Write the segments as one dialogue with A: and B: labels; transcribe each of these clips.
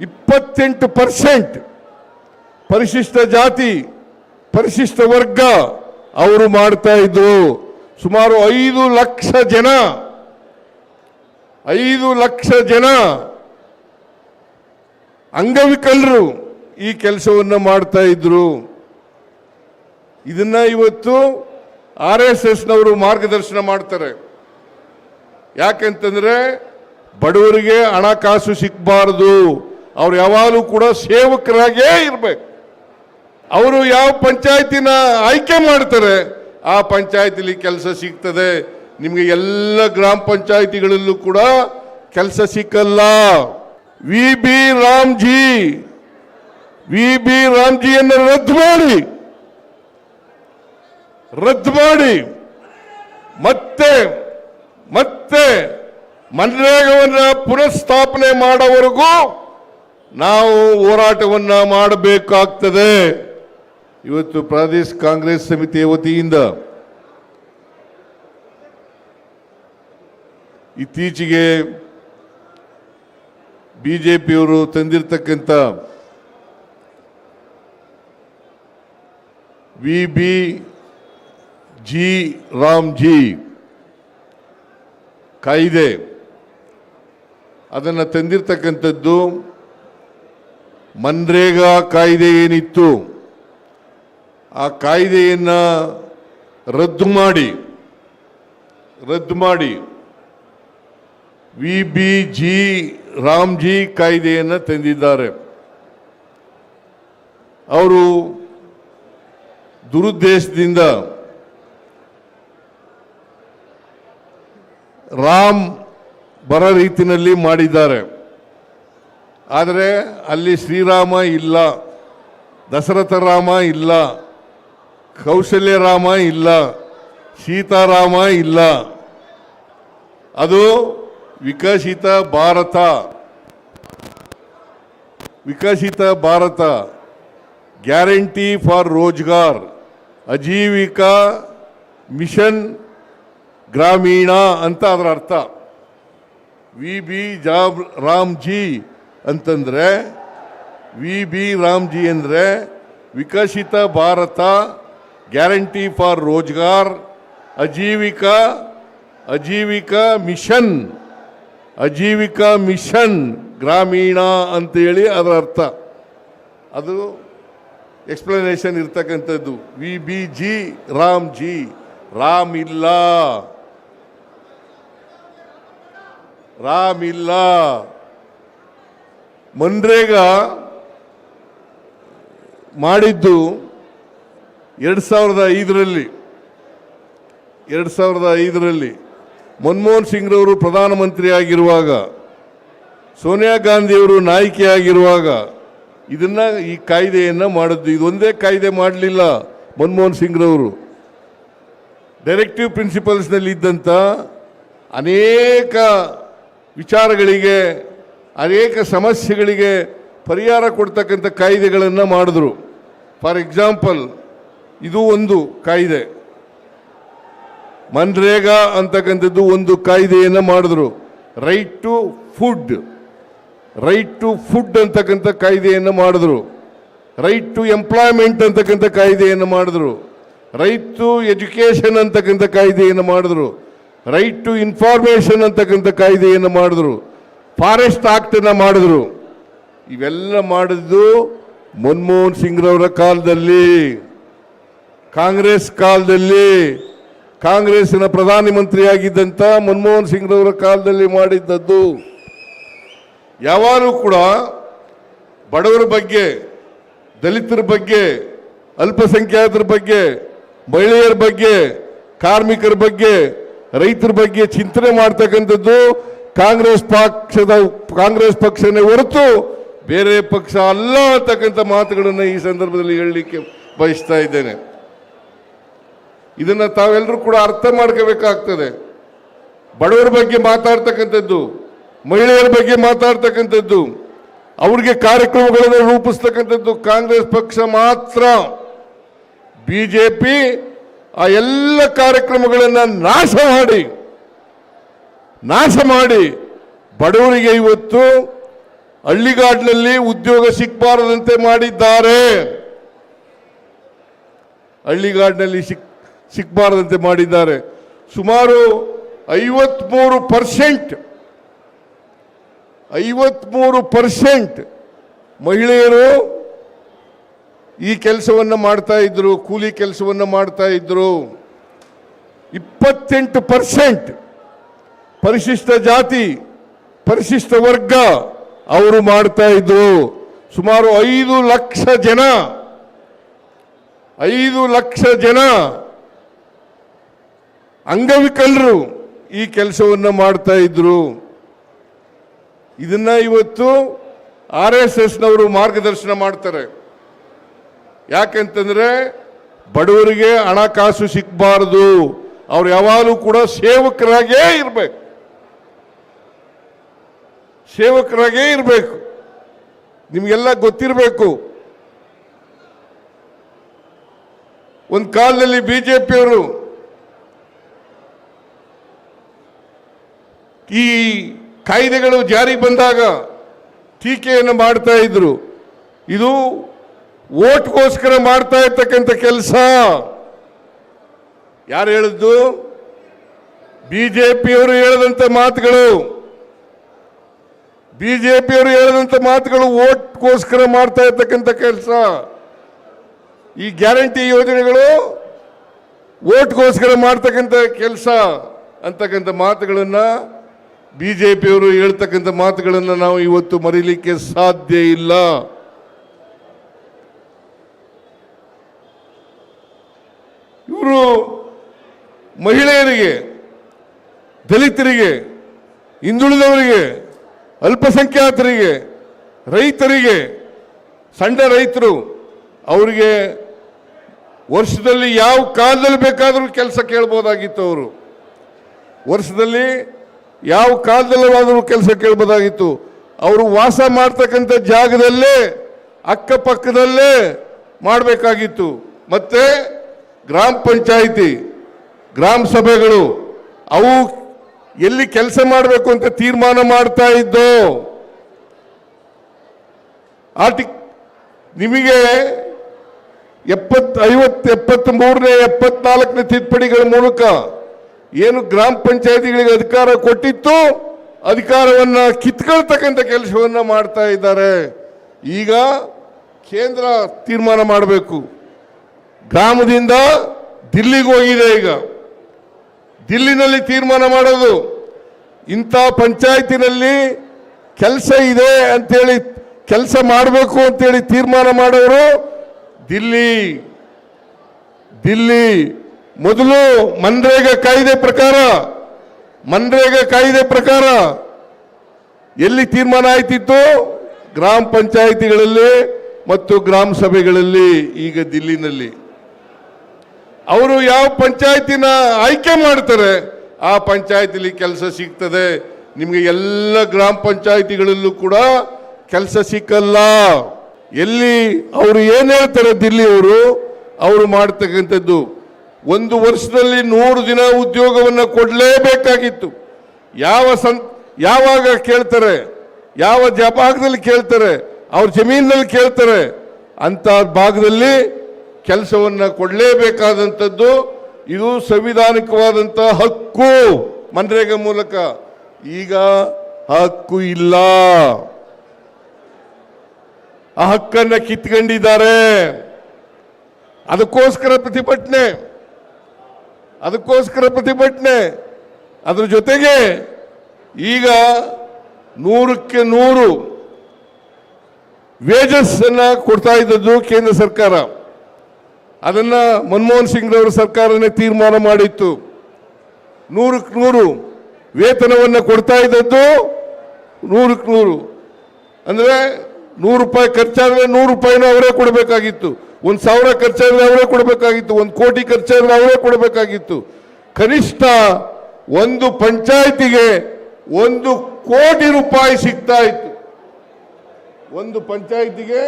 A: ಇಪ್ಪತ್ತೆಂಟು ಪರ್ಸೆಂಟ್ ಪರಿಶಿಷ್ಟ ಜಾತಿ, ಪರಿಶಿಷ್ಟ ವರ್ಗ ಅವರು ಮಾಡ್ತಾ ಇದ್ರು. ಸುಮಾರು ಐದು ಲಕ್ಷ ಜನ, ಐದು ಲಕ್ಷ ಜನ ಅಂಗವಿಕಲರು ಈ ಕೆಲಸವನ್ನು ಮಾಡ್ತಾ ಇದ್ರು. ಇದನ್ನ ಇವತ್ತು ಆರ್ ಎಸ್ ಎಸ್ನವರು ಮಾರ್ಗದರ್ಶನ ಮಾಡ್ತಾರೆ. ಯಾಕೆಂತಂದ್ರೆ ಬಡವರಿಗೆ ಹಣಕಾಸು ಸಿಕ್ಕಬಾರದು ಅವ್ರು ಯಾವಾಗಲೂ ಕೂಡ ಸೇವಕರಾಗೇ ಇರಬೇಕು. ಅವರು ಯಾವ ಪಂಚಾಯತಿನ ಆಯ್ಕೆ ಮಾಡ್ತಾರೆ, ಆ ಪಂಚಾಯತಿಲಿ ಕೆಲಸ ಸಿಗ್ತದೆ. ನಿಮಗೆ ಎಲ್ಲ ಗ್ರಾಮ ಪಂಚಾಯತಿಗಳಲ್ಲೂ ಕೂಡ ಕೆಲಸ ಸಿಕ್ಕಲ್ಲ. V B RAM G, V B ರಾಮ್ಜಿಯನ್ನು ರದ್ದು ಮಾಡಿ. ರದ್ದು ಮಾಡಿ. ಮತ್ತೆ ಮತ್ತೆ ಮನರೇಗವನ್ನ ಪುನಃಸ್ಥಾಪನೆ ಮಾಡೋವರೆಗೂ ನಾವು ಹೋರಾಟವನ್ನ ಮಾಡಬೇಕಾಗ್ತದೆ. ಇವತ್ತು ಪ್ರದೇಶ ಕಾಂಗ್ರೆಸ್ ಸಮಿತಿಯ ವತಿಯಿಂದ ಇತ್ತೀಚೆಗೆ ಬಿಜೆಪಿಯವರು ತಂದಿರತಕ್ಕಂಥ V B G RAM G ಕಾಯ್ದೆ, ಅದನ್ನು ತಂದಿರತಕ್ಕಂಥದ್ದು ಮನ್ರೇಗಾ ಕಾಯ್ದೆ ಏನಿತ್ತು, ಆ ಕಾಯ್ದೆಯನ್ನು ರದ್ದು ಮಾಡಿ ರದ್ದು ಮಾಡಿ ವಿ ಬಿ ಜಿ ರಾಮ್ಜಿ ಕಾಯ್ದೆಯನ್ನು ತಂದಿದ್ದಾರೆ. ಅವರು ದುರುದ್ದೇಶದಿಂದ ರಾಮ್ ಬರ ರೀತಿನಲ್ಲಿ ಮಾಡಿದ್ದಾರೆ. ಆದರೆ ಅಲ್ಲಿ ಶ್ರೀರಾಮ ಇಲ್ಲ, ದಶರಥ ರಾಮ ಇಲ್ಲ, ಕೌಶಲ್ಯ ರಾಮ ಇಲ್ಲ ಸೀತಾರಾಮ ಇಲ್ಲ. ಅದು Viksit Bharat. Viksit Bharat. Guarantee for Rozgar. Ajeevika mission Grameen ಅಂತ ಅದರ ಅರ್ಥ. ವಿ ಬಿ ಜಾಬ್ ರಾಮ್ಜಿ ಅಂತಂದ್ರೆ ವಿ ಬಿ ರಾಮ್ಜಿ ಅಂದರೆ Viksit Bharat, guarantee for Rozgar, Ajeevika Ajeevika mission Ajeevika mission Grameen ಅಂತೇಳಿ ಅದರ ಅರ್ಥ. ಅದು ಎಕ್ಸ್ಪ್ಲನೇಷನ್ ಇರ್ತಕ್ಕಂಥದ್ದು. V B G RAM G Ram ಇಲ್ಲ ರಾಮ್ ಇಲ್ಲ ಮನ್ರೇಗಾ ಮಾಡಿದ್ದು ಎರಡು ಸಾವಿರದ ಐದರಲ್ಲಿ, ಎರಡು ಸಾವಿರದ ಐದರಲ್ಲಿ ಮನಮೋಹನ್ ಸಿಂಗ್ರವರು ಪ್ರಧಾನಮಂತ್ರಿ ಆಗಿರುವಾಗ ಸೋನಿಯಾ ಗಾಂಧಿಯವರು ನಾಯಕಿಯಾಗಿರುವಾಗ ಇದನ್ನ ಈ ಕಾಯ್ದೆಯನ್ನು ಮಾಡಿದ್ದು. ಇದೊಂದೇ ಕಾಯ್ದೆ ಮಾಡಲಿಲ್ಲ ಮನಮೋಹನ್ ಸಿಂಗ್ರವರು. ಡೈರೆಕ್ಟಿವ್ ಪ್ರಿನ್ಸಿಪಲ್ಸ್ನಲ್ಲಿ ಇದ್ದಂಥ ಅನೇಕ ವಿಚಾರಗಳಿಗೆ ಅನೇಕ ಸಮಸ್ಯೆಗಳಿಗೆ ಪರಿಹಾರ ಕೊಡ್ತಕ್ಕಂಥ ಕಾಯ್ದೆಗಳನ್ನು ಮಾಡಿದ್ರು. ಫಾರ್ ಎಕ್ಸಾಂಪಲ್, ಇದು ಒಂದು ಕಾಯ್ದೆ. ಮನ್ರೇಗಾ ಅಂತಕ್ಕಂಥದ್ದು ಒಂದು ಕಾಯ್ದೆಯನ್ನು ಮಾಡಿದ್ರು. Right to food right to food ಅಂತಕ್ಕಂಥ ಕಾಯ್ದೆಯನ್ನು ಮಾಡಿದ್ರು. ರೈಟ್ ಟು ಎಂಪ್ಲಾಯ್ಮೆಂಟ್ ಅಂತಕ್ಕಂಥ ಕಾಯ್ದೆಯನ್ನು ಮಾಡಿದ್ರು. ರೈಟ್ ಟು ಎಜುಕೇಷನ್ ಅಂತಕ್ಕಂಥ ಕಾಯ್ದೆಯನ್ನು ಮಾಡಿದ್ರು. ರೈಟ್ ಟು ಇನ್ಫಾರ್ಮೇಷನ್ ಅಂತಕ್ಕಂಥ ಕಾಯ್ದೆಯನ್ನು ಮಾಡಿದ್ರು. ಫಾರೆಸ್ಟ್ ಆಕ್ಟನ್ನು ಮಾಡಿದ್ರು. ಇವೆಲ್ಲ ಮಾಡಿದ್ದು ಮನಮೋಹನ್ ಸಿಂಗ್ರವರ ಕಾಲದಲ್ಲಿ, ಕಾಂಗ್ರೆಸ್ ಕಾಲದಲ್ಲಿ, ಕಾಂಗ್ರೆಸ್ಸಿನ ಪ್ರಧಾನಮಂತ್ರಿಯಾಗಿದ್ದಂಥ ಮನಮೋಹನ್ ಸಿಂಗ್ರವರ ಕಾಲದಲ್ಲಿ ಮಾಡಿದ್ದದ್ದು. ಯಾವಾಗಲೂ ಕೂಡ ಬಡವರ ಬಗ್ಗೆ, ದಲಿತರ ಬಗ್ಗೆ, ಅಲ್ಪಸಂಖ್ಯಾತರ ಬಗ್ಗೆ, ಮಹಿಳೆಯರ ಬಗ್ಗೆ, ಕಾರ್ಮಿಕರ ಬಗ್ಗೆ, ರೈತರ ಬಗ್ಗೆ ಚಿಂತನೆ ಮಾಡ್ತಕ್ಕಂಥದ್ದು ಕಾಂಗ್ರೆಸ್ ಪಕ್ಷದ, ಕಾಂಗ್ರೆಸ್ ಪಕ್ಷನೇ ಹೊರತು ಬೇರೆ ಪಕ್ಷ ಅಲ್ಲ ಅಂತಕ್ಕಂಥ ಮಾತುಗಳನ್ನು ಈ ಸಂದರ್ಭದಲ್ಲಿ ಹೇಳಲಿಕ್ಕೆ ಬಯಸ್ತಾ ಇದ್ದೇನೆ. ಇದನ್ನು ತಾವೆಲ್ಲರೂ ಕೂಡ ಅರ್ಥ ಮಾಡ್ಕೋಬೇಕಾಗ್ತದೆ. ಬಡವರ ಬಗ್ಗೆ ಮಾತಾಡ್ತಕ್ಕಂಥದ್ದು, ಮಹಿಳೆಯರ ಬಗ್ಗೆ ಮಾತಾಡ್ತಕ್ಕಂಥದ್ದು, ಅವ್ರಿಗೆ ಕಾರ್ಯಕ್ರಮಗಳನ್ನು ರೂಪಿಸ್ತಕ್ಕಂಥದ್ದು ಕಾಂಗ್ರೆಸ್ ಪಕ್ಷ ಮಾತ್ರ. ಬಿಜೆಪಿ ಆ ಎಲ್ಲ ಕಾರ್ಯಕ್ರಮಗಳನ್ನು ನಾಶ ಮಾಡಿ ನಾಶ ಮಾಡಿ. ಬಡವರಿಗೆ ಇವತ್ತು ಹಳ್ಳಿಗಾಡಿನಲ್ಲಿ ಉದ್ಯೋಗ ಸಿಕ್ಕಬಾರದಂತೆ ಮಾಡಿದ್ದಾರೆ. ಹಳ್ಳಿಗಾಡಿನಲ್ಲಿ ಸಿಕ್ ಸಿಕ್ಕಬಾರದಂತೆ ಮಾಡಿದ್ದಾರೆ. ಸುಮಾರು ಐವತ್ಮೂರು ಪರ್ಸೆಂಟ್ ಐವತ್ಮೂರು ಪರ್ಸೆಂಟ್ ಮಹಿಳೆಯರು ಈ ಕೆಲಸವನ್ನು ಮಾಡ್ತಾ ಇದ್ರು, ಕೂಲಿ ಕೆಲಸವನ್ನು ಮಾಡ್ತಾ ಇದ್ರು. ಇಪ್ಪತ್ತೆಂಟು ಪರ್ಸೆಂಟ್ ಪರಿಶಿಷ್ಟ ಜಾತಿ, ಪರಿಶಿಷ್ಟ ವರ್ಗ ಅವರು ಮಾಡ್ತಾ ಇದ್ರು. ಸುಮಾರು ಐದು ಲಕ್ಷ ಜನ, ಐದು ಲಕ್ಷ ಜನ ಅಂಗವಿಕಲರು ಈ ಕೆಲಸವನ್ನು ಮಾಡ್ತಾ ಇದ್ರು. ಇದನ್ನ ಇವತ್ತು ಆರ್ ಎಸ್ ಎಸ್ನವರು ಮಾರ್ಗದರ್ಶನ ಮಾಡ್ತಾರೆ. ಯಾಕೆಂತಂದ್ರೆ ಬಡವರಿಗೆ ಹಣಕಾಸು ಸಿಕ್ಕಬಾರದು ಅವ್ರು ಯಾವಾಗಲೂ ಕೂಡ ಸೇವಕರಾಗೇ ಇರಬೇಕು. ಸೇವಕರಾಗೇ ಇರಬೇಕು. ನಿಮಗೆಲ್ಲ ಗೊತ್ತಿರಬೇಕು. ಒಂದು ಕಾಲದಲ್ಲಿ ಬಿ ಜೆ ಪಿಯವರು ಈ ಕಾಯ್ದೆಗಳು ಜಾರಿ ಬಂದಾಗ ಟೀಕೆಯನ್ನು ಮಾಡ್ತಾ ಇದ್ರು. ಇದು ಓಟ್ಗೋಸ್ಕರ ಮಾಡ್ತಾ ಇರ್ತಕ್ಕಂಥ ಕೆಲಸ. ಯಾರು ಹೇಳಿದ್ದು? ಪಿಯವರು ಹೇಳಿದಂಥ ಮಾತುಗಳು. ಬಿಜೆಪಿಯವರು ಹೇಳಿದಂಥ ಮಾತುಗಳು ಓಟ್ಗೋಸ್ಕರ ಮಾಡ್ತಾ ಇರ್ತಕ್ಕಂಥ ಕೆಲಸ. ಈ ಗ್ಯಾರಂಟಿ ಯೋಜನೆಗಳು ಓಟ್ಗೋಸ್ಕರ ಮಾಡ್ತಕ್ಕಂಥ ಕೆಲಸ ಅಂತಕ್ಕಂಥ ಮಾತುಗಳನ್ನ ಪಿಯವರು ಹೇಳ್ತಕ್ಕಂಥ ಮಾತುಗಳನ್ನು ನಾವು ಇವತ್ತು ಮರೀಲಿಕ್ಕೆ ಸಾಧ್ಯ ಇಲ್ಲ. ಇವರು ಮಹಿಳೆಯರಿಗೆ, ದಲಿತರಿಗೆ, ಹಿಂದುಳಿದವರಿಗೆ ಅಲ್ಪಸಂಖ್ಯಾತರಿಗೆ, ರೈತರಿಗೆ, ಸಣ್ಣ ರೈತರು, ಅವರಿಗೆ ವರ್ಷದಲ್ಲಿ ಯಾವ ಕಾಲದಲ್ಲಿ ಬೇಕಾದರೂ ಕೆಲಸ ಕೇಳ್ಬೋದಾಗಿತ್ತು ಅವರು. ವರ್ಷದಲ್ಲಿ ಯಾವ ಕಾಲದಲ್ಲಾದರೂ ಕೆಲಸ ಕೇಳ್ಬೋದಾಗಿತ್ತು. ಅವರು ವಾಸ ಮಾಡ್ತಕ್ಕಂಥ ಜಾಗದಲ್ಲೇ, ಅಕ್ಕಪಕ್ಕದಲ್ಲೇ ಮಾಡಬೇಕಾಗಿತ್ತು. ಮತ್ತು ಗ್ರಾಮ ಪಂಚಾಯಿತಿ, ಗ್ರಾಮ ಸಭೆಗಳು, ಅವು ಎಲ್ಲಿ ಕೆಲಸ ಮಾಡಬೇಕು ಅಂತ ತೀರ್ಮಾನ ಮಾಡ್ತಾ ಇದ್ದೋ, ಆರ್ಟಿ, ನಿಮಗೆ ಎಪ್ಪತ್ ಐವತ್ತು ಎಪ್ಪತ್ತ್ ಮೂರನೇ ಎಪ್ಪತ್ನಾಲ್ಕನೇ ತಿದ್ದುಪಡಿಗಳ ಮೂಲಕ ಏನು ಗ್ರಾಮ ಪಂಚಾಯತಿಗಳಿಗೆ ಅಧಿಕಾರ ಕೊಟ್ಟಿತ್ತು, ಅಧಿಕಾರವನ್ನು ಕಿತ್ಕೊಳ್ತಕ್ಕಂಥ ಕೆಲಸವನ್ನು ಮಾಡ್ತಾ ಇದ್ದಾರೆ. ಈಗ ಕೇಂದ್ರ ತೀರ್ಮಾನ ಮಾಡಬೇಕು. ಗ್ರಾಮದಿಂದ ದಿಲ್ಲಿಗೆ ಹೋಗಿದೆ ಈಗ. ದಿಲ್ಲಿನಲ್ಲಿ ತೀರ್ಮಾನ ಮಾಡೋದು. ಇಂಥ ಪಂಚಾಯತಿನಲ್ಲಿ ಕೆಲಸ ಇದೆ ಅಂತೇಳಿ ಕೆಲಸ ಮಾಡಬೇಕು ಅಂತೇಳಿ ತೀರ್ಮಾನ ಮಾಡೋರು ದಿಲ್ಲಿ. ದಿಲ್ಲಿ ಮೊದಲು ಮನ್ರೇಗಾ ಕಾಯ್ದೆ ಪ್ರಕಾರ, ಮನ್ರೇಗಾ ಕಾಯ್ದೆ ಪ್ರಕಾರ ಎಲ್ಲಿ ತೀರ್ಮಾನ ಆಯ್ತಿತ್ತು? ಗ್ರಾಮ ಪಂಚಾಯಿತಿಗಳಲ್ಲಿ ಮತ್ತು ಗ್ರಾಮ ಸಭೆಗಳಲ್ಲಿ ಈಗ ದಿಲ್ಲಿನಲ್ಲಿ. ಅವರು ಯಾವ ಪಂಚಾಯತಿನ ಆಯ್ಕೆ ಮಾಡ್ತಾರೆ, ಆ ಪಂಚಾಯತಿಲಿ ಕೆಲಸ ಸಿಗ್ತದೆ. ನಿಮಗೆ ಎಲ್ಲ ಗ್ರಾಮ ಪಂಚಾಯತಿಗಳಲ್ಲೂ ಕೂಡ ಕೆಲಸ ಸಿಕ್ಕಲ್ಲ. ಎಲ್ಲಿ ಅವರು ಏನ್ ಹೇಳ್ತಾರೆ ದಿಲ್ಲಿ ಅವರು ಅವರು ಮಾಡ್ತಕ್ಕಂಥದ್ದು. ಒಂದು ವರ್ಷದಲ್ಲಿ ನೂರು ದಿನ ಉದ್ಯೋಗವನ್ನು ಕೊಡಲೇಬೇಕಾಗಿತ್ತು. ಯಾವ ಸಂ, ಯಾವಾಗ ಕೇಳ್ತಾರೆ, ಯಾವ ಭಾಗದಲ್ಲಿ ಕೇಳ್ತಾರೆ, ಅವ್ರ ಜಮೀನಲ್ಲಿ ಕೇಳ್ತಾರೆ ಅಂತ ಭಾಗದಲ್ಲಿ ಕೆಲಸವನ್ನ ಕೊಡಲೇಬೇಕಾದಂಥದ್ದು ಇದು ಸಂವಿಧಾನಿಕವಾದಂಥ ಹಕ್ಕು. ಮನ್ರೇಗಾ ಮೂಲಕ. ಈಗ ಹಕ್ಕು ಇಲ್ಲ. ಆ ಹಕ್ಕನ್ನು ಕಿತ್ಕೊಂಡಿದ್ದಾರೆ. ಅದಕ್ಕೋಸ್ಕರ ಪ್ರತಿಭಟನೆ. ಅದಕ್ಕೋಸ್ಕರ ಪ್ರತಿಭಟನೆ. ಅದ್ರ ಜೊತೆಗೆ ಈಗ ನೂರಕ್ಕೆ ನೂರು ವೇಜಸ್ ಅನ್ನ ಕೊಡ್ತಾ ಇದ್ದದ್ದು ಕೇಂದ್ರ ಸರ್ಕಾರ. ಅದನ್ನ ಮನಮೋಹನ್ ಸಿಂಗ್ ರವರ ಸರ್ಕಾರನೇ ತೀರ್ಮಾನ ಮಾಡಿತ್ತು. ನೂರಕ್ಕೆ ನೂರು ವೇತನವನ್ನು ಕೊಡ್ತಾ ಇದ್ದದ್ದು ನೂರಕ್ಕೆ ನೂರು. ಅಂದರೆ ನೂರು ರೂಪಾಯಿ ಖರ್ಚಾದರೆ ನೂರು ರೂಪಾಯಿನೂ ಅವರೇ ಕೊಡಬೇಕಾಗಿತ್ತು. ಒಂದು ಸಾವಿರ ಖರ್ಚಾದರೆ ಅವರೇ ಕೊಡಬೇಕಾಗಿತ್ತು. ಒಂದು ಕೋಟಿ ಖರ್ಚಾದರೆ ಅವರೇ ಕೊಡಬೇಕಾಗಿತ್ತು. ಕನಿಷ್ಠ ಒಂದು ಪಂಚಾಯತಿಗೆ ಒಂದು ಕೋಟಿ ರೂಪಾಯಿ ಸಿಗ್ತಾ ಇತ್ತು. ಒಂದು ಪಂಚಾಯತಿಗೆ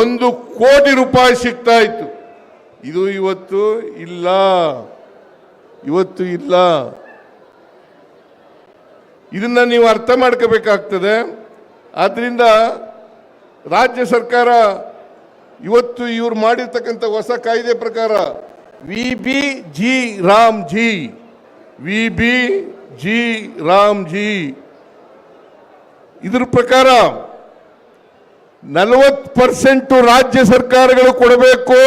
A: ಒಂದು ಕೋಟಿ ರೂಪಾಯಿ ಸಿಗ್ತಾ ಇತ್ತು. ಇದು ಇವತ್ತು ಇಲ್ಲ. ಇವತ್ತು ಇಲ್ಲ. ಇದನ್ನ ನೀವು ಅರ್ಥ ಮಾಡ್ಕೋಬೇಕಾಗ್ತದೆ. ಆದ್ದರಿಂದ ರಾಜ್ಯ ಸರ್ಕಾರ ಇವತ್ತು ಇವ್ರು ಮಾಡಿರ್ತಕ್ಕಂಥ ಹೊಸ ಕಾಯ್ದೆ ಪ್ರಕಾರ V B G RAM G. V B G RAM G. ಇದ್ರ ಪ್ರಕಾರ ನಲವತ್ತು ಪರ್ಸೆಂಟು ರಾಜ್ಯ ಸರ್ಕಾರಗಳು ಕೊಡಬೇಕು.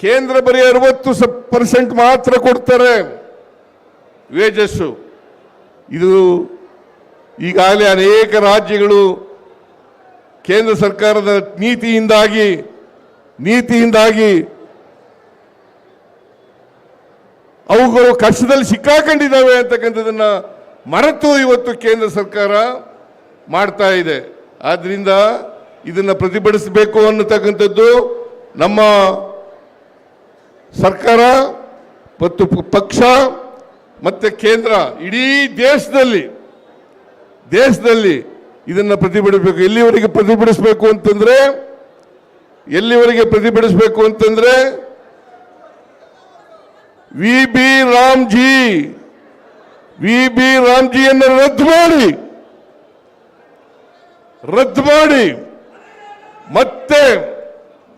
A: ಕೇಂದ್ರ ಬರೀ ಅರವತ್ತು ಪರ್ಸೆಂಟ್ ಮಾತ್ರ ಕೊಡ್ತಾರೆ. ವೇಜಸ್ಸು. ಇದು ಈಗಾಗಲೇ ಅನೇಕ ರಾಜ್ಯಗಳು ಕೇಂದ್ರ ಸರ್ಕಾರದ ನೀತಿಯಿಂದಾಗಿ ನೀತಿಯಿಂದಾಗಿ ಅವುಗಳು ಕಷ್ಟದಲ್ಲಿ ಸಿಕ್ಕಾಕೊಂಡಿದ್ದಾವೆ ಅಂತಕ್ಕಂಥದ್ದನ್ನು ಮರೆತು ಇವತ್ತು ಕೇಂದ್ರ ಸರ್ಕಾರ ಮಾಡ್ತಾ ಇದೆ. ಆದ್ದರಿಂದ ಇದನ್ನ ಪ್ರತಿಭಟಿಸಬೇಕು ಅನ್ನತಕ್ಕಂಥದ್ದು ನಮ್ಮ ಸರ್ಕಾರ ಮತ್ತು ಪಕ್ಷ ಮತ್ತು ಕೇಂದ್ರ ಇಡೀ ದೇಶದಲ್ಲಿ ದೇಶದಲ್ಲಿ ಇದನ್ನು ಪ್ರತಿಭಟಿಸಬೇಕು. ಎಲ್ಲಿವರೆಗೆ ಪ್ರತಿಭಟಿಸಬೇಕು ಅಂತಂದರೆ, ಎಲ್ಲಿವರೆಗೆ ಪ್ರತಿಭಟಿಸಬೇಕು ಅಂತಂದರೆ, V B RAM G, V B ರಾಮ್ಜಿಯನ್ನು ರದ್ದು ಮಾಡಿ ರದ್ದು ಮಾಡಿ, ಮತ್ತೆ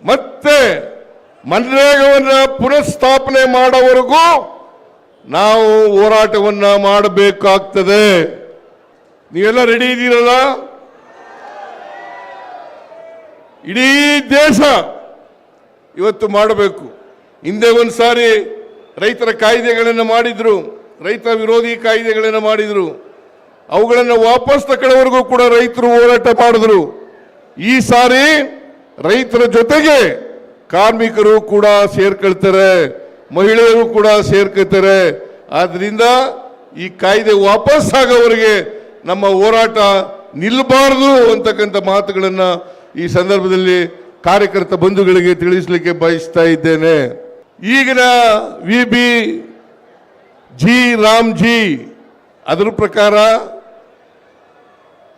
A: ಮತ್ತೆ ಮನ್ರೇಗವನ್ನ ಪುನಃಸ್ಥಾಪನೆ ಮಾಡೋವರೆಗೂ ನಾವು ಹೋರಾಟವನ್ನು ಮಾಡಬೇಕಾಗ್ತದೆ. ನೀವೆಲ್ಲ ರೆಡಿ ಇದ್ದೀರಲ್ಲ? ಇಡೀ ದೇಶ ಇವತ್ತು ಮಾಡಬೇಕು. ಹಿಂದೆ ಒಂದು ಸಾರಿ ರೈತರ ಕಾಯ್ದೆಗಳನ್ನು ಮಾಡಿದ್ರು, ರೈತ ವಿರೋಧಿ ಕಾಯ್ದೆಗಳನ್ನು ಮಾಡಿದ್ರು. ಅವುಗಳನ್ನು ವಾಪಸ್ ತಗೊಳ್ಳೋವರೆಗೂ ಕೂಡ ರೈತರು ಹೋರಾಟ ಮಾಡಿದ್ರು. ಈ ಸಾರಿ ರೈತರ ಜೊತೆಗೆ ಕಾರ್ಮಿಕರು ಕೂಡ ಸೇರ್ಕೊಳ್ತಾರೆ, ಮಹಿಳೆಯರು ಕೂಡ ಸೇರ್ಕೊಳ್ತಾರೆ. ಆದ್ರಿಂದ ಈ ಕಾಯ್ದೆ ವಾಪಸ್ ಆಗೋವರೆಗೆ ನಮ್ಮ ಹೋರಾಟ ನಿಲ್ಲಬಾರದು ಅಂತಕ್ಕಂಥ ಮಾತುಗಳನ್ನು ಈ ಸಂದರ್ಭದಲ್ಲಿ ಕಾರ್ಯಕರ್ತ ಬಂಧುಗಳಿಗೆ ತಿಳಿಸಲಿಕ್ಕೆ ಬಯಸ್ತಾ ಇದ್ದೇನೆ. ಈಗಿನ V B G RAM G ಅದರ ಪ್ರಕಾರ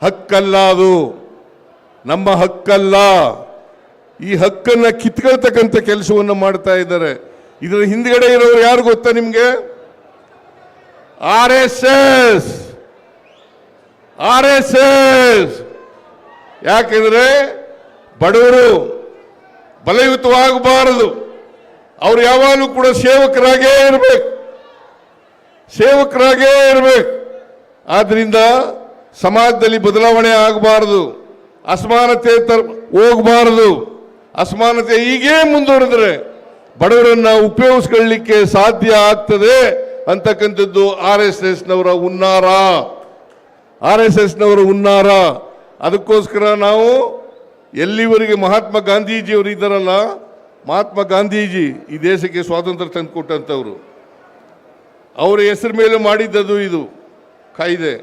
A: ಹಕ್ಕಲ್ಲ ಅದು. ನಮ್ಮ ಹಕ್ಕಲ್ಲ. ಈ ಹಕ್ಕನ್ನು ಕಿತ್ಕೊಳ್ತಕ್ಕಂಥ ಕೆಲಸವನ್ನು ಮಾಡ್ತಾ ಇದ್ದಾರೆ. ಇದರ ಹಿಂದ್ಗಡೆ ಇರೋರು ಯಾರು ಗೊತ್ತಾ ನಿಮಗೆ? R S S. R S S. ಯಾಕೆಂದ್ರೆ ಬಡವರು ಬಲಯುತವಾಗಬಾರದು. ಅವ್ರು ಯಾವಾಗಲೂ ಕೂಡ ಸೇವಕರಾಗೇ ಇರಬೇಕು. ಸೇವಕರಾಗೇ ಇರಬೇಕು. ಆದ್ದರಿಂದ ಸಮಾಜದಲ್ಲಿ ಬದಲಾವಣೆ ಆಗಬಾರದು. ಅಸಮಾನತೆ ತರ್, ಹೋಗಬಾರದು. ಅಸಮಾನತೆ ಹೀಗೇ ಮುಂದುವರೆದ್ರೆ ಬಡವರನ್ನ ಉಪಯೋಗಿಸ್ಕೊಳ್ಳಿಕ್ಕೆ ಸಾಧ್ಯ ಆಗ್ತದೆ ಅಂತಕ್ಕಂಥದ್ದು ಆರ್ ಎಸ್ ಎಸ್ ನವರ ಹುನ್ನಾರ. ಆರ್ ಎಸ್ ಎಸ್ ನವರ ಹುನ್ನಾರ. ಅದಕ್ಕೋಸ್ಕರ ನಾವು ಎಲ್ಲಿವರೆಗೆ ಮಹಾತ್ಮ ಗಾಂಧೀಜಿಯವರು ಇದ್ದಾರಲ್ಲ, ಮಹಾತ್ಮ ಗಾಂಧೀಜಿ ಈ ದೇಶಕ್ಕೆ ಸ್ವಾತಂತ್ರ್ಯ ತಂದುಕೊಟ್ಟಂಥವ್ರು. ಅವರ ಹೆಸರು ಮೇಲೆ ಮಾಡಿದ್ದದು ಇದು, ಕಾಯ್ದೆ.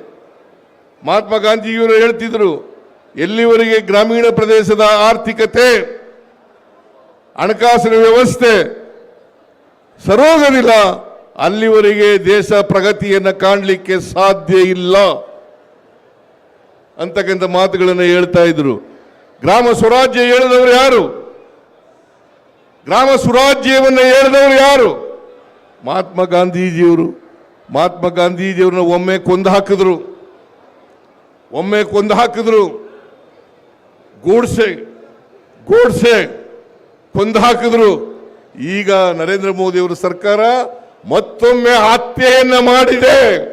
A: ಮಹಾತ್ಮ ಗಾಂಧೀಜಿಯವರು ಹೇಳ್ತಿದ್ರು, ಎಲ್ಲಿವರೆಗೆ ಗ್ರಾಮೀಣ ಪ್ರದೇಶದ ಆರ್ಥಿಕತೆ ಹಣಕಾಸಿನ ವ್ಯವಸ್ಥೆ ಸರೋಗದಿಲ್ಲ ಅಲ್ಲಿವರೆಗೆ ದೇಶ ಪ್ರಗತಿಯನ್ನು ಕಾಣಲಿಕ್ಕೆ ಸಾಧ್ಯ ಇಲ್ಲ. ಅಂತಕ್ಕಂಥ ಮಾತುಗಳನ್ನು ಹೇಳ್ತಾ ಇದ್ರು. ಗ್ರಾಮ ಸ್ವರಾಜ್ಯ ಹೇಳಿದವರು ಯಾರು? ಗ್ರಾಮ ಸ್ವರಾಜ್ಯವನ್ನು ಹೇಳಿದವರು ಯಾರು? ಮಹಾತ್ಮ ಗಾಂಧೀಜಿಯವರು. ಮಹಾತ್ಮ ಗಾಂಧೀಜಿಯವ್ರನ್ನ ಒಮ್ಮೆ ಕೊಂದು ಹಾಕಿದ್ರು. ಒಮ್ಮೆ ಕೊಂದು ಹಾಕಿದ್ರು. ಗೂಡ್ಸೆ, ಗೋಡ್ಸೆ. ಕೊಂದು ಹಾಕಿದ್ರು. ಈಗ ನರೇಂದ್ರ ಮೋದಿ ಅವರ ಸರ್ಕಾರ ಮತ್ತೊಮ್ಮೆ ಹತ್ಯೆಯನ್ನ ಮಾಡಿದೆ.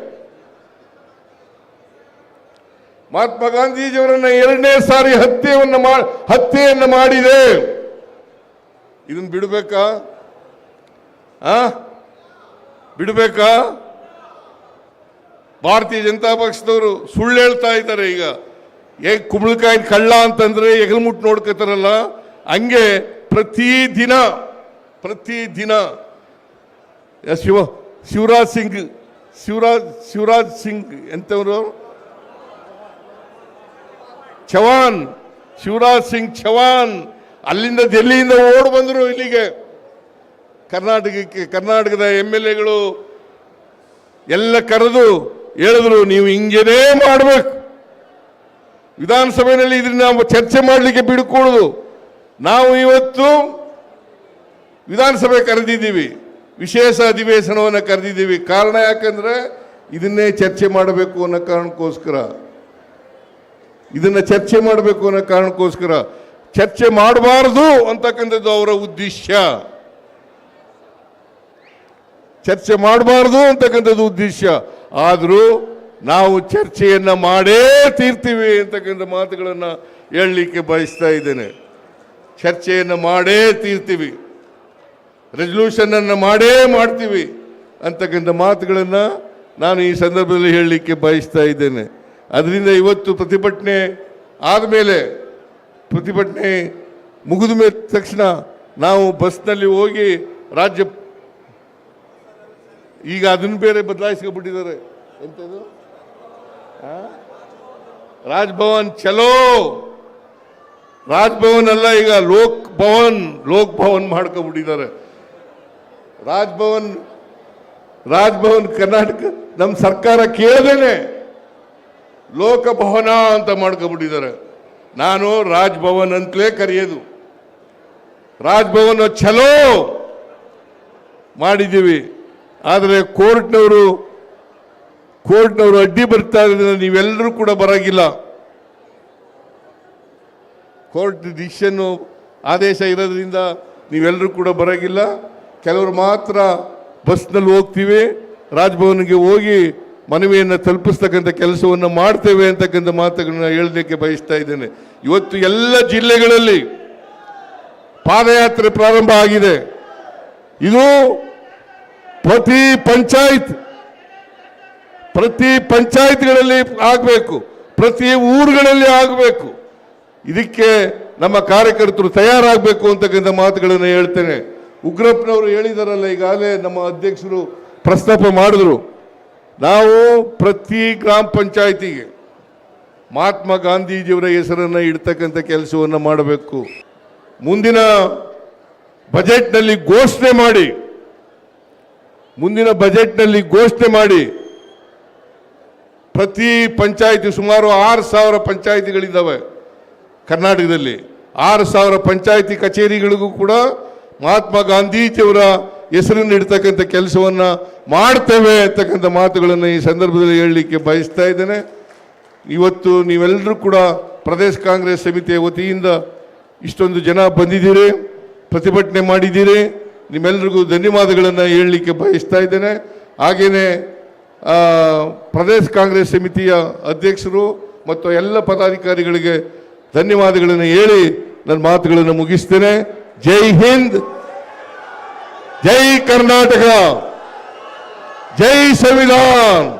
A: ಮಹಾತ್ಮ ಗಾಂಧೀಜಿಯವರನ್ನ ಎರಡನೇ ಸಾರಿ ಹತ್ಯೆಯನ್ನ ಹತ್ಯೆಯನ್ನು ಹತ್ಯೆಯನ್ನ ಮಾಡಿದೆ. ಇದನ್ನ ಬಿಡಬೇಕಾ? ಆ? ಬಿಡಬೇಕಾ? ಭಾರತೀಯ ಜನತಾ ಪಕ್ಷದವರು ಸುಳ್ಳು ಹೇಳ್ತಾ ಇದ್ದಾರೆ ಈಗ. ಹೇಗೆ ಕುಂಬಳಕಾಯಿ ಕಳ್ಳ ಅಂತಂದ್ರೆ ಎಗಲ್ಮುಟ್ ನೋಡ್ಕೋತಾರಲ್ಲ, ಹಂಗೆ ಪ್ರತಿ ದಿನ ಪ್ರತಿ ದಿನ ಶಿವ, ಶಿವರಾಜ್ ಸಿಂಗ್, ಶಿವರಾಜ್ ಶಿವರಾಜ್ ಸಿಂಗ್ ಎಂತವರು? ಚವಾನ್ ಶಿವರಾಜ್ ಸಿಂಗ್ ಚವಾನ್ ಅಲ್ಲಿಂದ ಡೆಲ್ಲಿಯಿಂದ ಓಡ್ ಬಂದರು ಇಲ್ಲಿಗೆ. ಕರ್ನಾಟಕಕ್ಕೆ, ಕರ್ನಾಟಕದ ಎಂ ಎಲ್ ಎಗಳು ಎಲ್ಲ ಕರೆದು ಹೇಳಿದ್ರು, ನೀವು ಹಿಂಗೇನೇ ಮಾಡಬೇಕು. ವಿಧಾನಸಭೆಯಲ್ಲಿ ಇದನ್ನ ಚರ್ಚೆ ಮಾಡಲಿಕ್ಕೆ ಬಿಡ್ಕೊಡುದು. ನಾವು ಇವತ್ತು ವಿಧಾನಸಭೆ ಕರೆದಿದ್ದೀವಿ. ವಿಶೇಷ ಅಧಿವೇಶನವನ್ನು ಕರೆದಿದ್ದೀವಿ. ಕಾರಣ ಯಾಕಂದರೆ ಇದನ್ನೇ ಚರ್ಚೆ ಮಾಡಬೇಕು ಅನ್ನೋ ಕಾರಣಕ್ಕೋಸ್ಕರ. ಇದನ್ನು ಚರ್ಚೆ ಮಾಡಬೇಕು ಅನ್ನೋ ಕಾರಣಕ್ಕೋಸ್ಕರ. ಚರ್ಚೆ ಮಾಡಬಾರದು ಅಂತಕ್ಕಂಥದ್ದು ಅವರ ಉದ್ದೇಶ. ಚರ್ಚೆ ಮಾಡಬಾರ್ದು ಅಂತಕ್ಕಂಥದ್ದು ಉದ್ದೇಶ. ಆದರೂ ನಾವು ಚರ್ಚೆಯನ್ನು ಮಾಡೇ ತೀರ್ತೀವಿ ಅಂತಕ್ಕಂಥ ಮಾತುಗಳನ್ನು ಹೇಳಲಿಕ್ಕೆ ಬಯಸ್ತಾ ಇದ್ದೇನೆ. ಚರ್ಚೆಯನ್ನು ಮಾಡೇ ತೀರ್ತೀವಿ. ರೆಸಲ್ಯೂಷನ್ ಅನ್ನು ಮಾಡೇ ಮಾಡ್ತೀವಿ ಅಂತಕ್ಕಂಥ ಮಾತುಗಳನ್ನು ನಾನು ಈ ಸಂದರ್ಭದಲ್ಲಿ ಹೇಳಲಿಕ್ಕೆ ಬಯಸ್ತಾ ಇದ್ದೇನೆ. ಅದರಿಂದ ಇವತ್ತು ಪ್ರತಿಭಟನೆ ಆದಮೇಲೆ, ಪ್ರತಿಭಟನೆ ಮುಗಿದ ತಕ್ಷಣ ನಾವು ಬಸ್ನಲ್ಲಿ ಹೋಗಿ ರಾಜ್ಯ ಈಗ ಅದನ್ನು ಬೇರೆ ಬದಲಾಯಿಸ್ಕೊಂಡ್ಬಿಟ್ಟಿದ್ದಾರೆ ಎಂಥದ್ದು? ರಾಜ್ಭವನ್ ಚಲೋ ರಾಜ್ಭವನ್ ಅಲ್ಲ ಈಗ ಲೋಕ್ ಭವನ್ ಲೋಕ್ ಭವನ್ ಮಾಡ್ಕೊಂಡ್ಬಿಟ್ಟಿದ್ದಾರೆ. ರಾಜ್ಭವನ್ ರಾಜ್ಭವನ್ ಕರ್ನಾಟಕ ನಮ್ಮ ಸರ್ಕಾರ ಕೇಳದೇನೆ. ಲೋಕಭವನ ಅಂತ ಮಾಡ್ಕೊಂಡ್ಬಿಟ್ಟಿದ್ದಾರೆ. ನಾನು ರಾಜ್ಭವನ್ ಅಂತಲೇ ಕರೆಯೋದು. ರಾಜ್ಭವನ್ ಚಲೋ ಮಾಡಿದ್ದೀವಿ. ಆದರೆ ಕೋರ್ಟ್ನವರು ಕೋರ್ಟ್ನವರು ಅಡ್ಡಿ ಬರ್ತಾ ಇರೋದ್ರಿಂದ ನೀವೆಲ್ಲರೂ ಕೂಡ ಬರೋಗಿಲ್ಲ. ಕೋರ್ಟ್ ಡಿಸಿಷನ್ನು ಆದೇಶ ಇರೋದ್ರಿಂದ ನೀವೆಲ್ಲರೂ ಕೂಡ ಬರೋಗಿಲ್ಲ. ಕೆಲವರು ಮಾತ್ರ ಬಸ್ನಲ್ಲಿ ಹೋಗ್ತೀವಿ. ರಾಜಭವನಿಗೆ ಹೋಗಿ ಮನವಿಯನ್ನು ತಲುಪಿಸ್ತಕ್ಕಂಥ ಕೆಲಸವನ್ನು ಮಾಡ್ತೇವೆ ಅಂತಕ್ಕಂಥ ಮಾತುಗಳನ್ನ ಹೇಳಲಿಕ್ಕೆ ಬಯಸ್ತಾ ಇದ್ದೇನೆ. ಇವತ್ತು ಎಲ್ಲ ಜಿಲ್ಲೆಗಳಲ್ಲಿ ಪಾದಯಾತ್ರೆ ಪ್ರಾರಂಭ ಆಗಿದೆ. ಇದು ಪ್ರತಿ ಪಂಚಾಯತ್, ಪ್ರತಿ ಪಂಚಾಯತ್ಗಳಲ್ಲಿ ಆಗಬೇಕು. ಪ್ರತಿ ಊರುಗಳಲ್ಲಿ ಆಗಬೇಕು. ಇದಕ್ಕೆ ನಮ್ಮ ಕಾರ್ಯಕರ್ತರು ತಯಾರಾಗಬೇಕು ಅಂತಕ್ಕಂಥ ಮಾತುಗಳನ್ನು ಹೇಳ್ತೇನೆ. ಉಗ್ರಪ್ಪನವರು ಹೇಳಿದಾರಲ್ಲ, ಈಗಾಗಲೇ ನಮ್ಮ ಅಧ್ಯಕ್ಷರು ಪ್ರಸ್ತಾಪ ಮಾಡಿದ್ರು. ನಾವು ಪ್ರತಿ ಗ್ರಾಮ ಪಂಚಾಯಿತಿಗೆ ಮಹಾತ್ಮ ಗಾಂಧೀಜಿಯವರ ಹೆಸರನ್ನು ಇಡ್ತಕ್ಕಂಥ ಕೆಲಸವನ್ನು ಮಾಡಬೇಕು. ಮುಂದಿನ ಬಜೆಟ್ನಲ್ಲಿ ಘೋಷಣೆ ಮಾಡಿ, ಮುಂದಿನ ಬಜೆಟ್ನಲ್ಲಿ ಘೋಷಣೆ ಮಾಡಿ, ಪ್ರತಿ ಪಂಚಾಯಿತಿ ಸುಮಾರು ಆರು ಸಾವಿರ ಪಂಚಾಯಿತಿಗಳಿದ್ದಾವೆ. ಕರ್ನಾಟಕದಲ್ಲಿ ಆರು ಸಾವಿರ ಪಂಚಾಯಿತಿ ಕಚೇರಿಗಳಿಗೂ ಕೂಡ ಮಹಾತ್ಮ ಗಾಂಧೀಜಿಯವರ ಹೆಸರನ್ನು ಇಡ್ತಕ್ಕಂಥ ಕೆಲಸವನ್ನು ಮಾಡ್ತೇವೆ ಅಂತಕ್ಕಂಥ ಮಾತುಗಳನ್ನು ಈ ಸಂದರ್ಭದಲ್ಲಿ ಹೇಳಲಿಕ್ಕೆ ಬಯಸ್ತಾ ಇದ್ದೇನೆ. ಇವತ್ತು ನೀವೆಲ್ಲರೂ ಕೂಡ ಪ್ರದೇಶ ಕಾಂಗ್ರೆಸ್ ಸಮಿತಿಯ ವತಿಯಿಂದ ಇಷ್ಟೊಂದು ಜನ ಬಂದಿದ್ದೀರಿ, ಪ್ರತಿಭಟನೆ ಮಾಡಿದ್ದೀರಿ. ನಿಮ್ಮೆಲ್ಲರಿಗೂ ಧನ್ಯವಾದಗಳನ್ನು ಹೇಳಲಿಕ್ಕೆ ಬಯಸ್ತಾ ಇದ್ದೇನೆ. ಹಾಗೆಯೇ ಪ್ರದೇಶ ಕಾಂಗ್ರೆಸ್ ಸಮಿತಿಯ ಅಧ್ಯಕ್ಷರು ಮತ್ತು ಎಲ್ಲ ಪದಾಧಿಕಾರಿಗಳಿಗೆ ಧನ್ಯವಾದಗಳನ್ನು ಹೇಳಿ ನನ್ನ ಮಾತುಗಳನ್ನು ಮುಗಿಸ್ತೇನೆ. ಜೈ ಹಿಂದ್. ಜೈ ಕರ್ನಾಟಕ. ಜೈ ಸಂವಿಧಾನ್.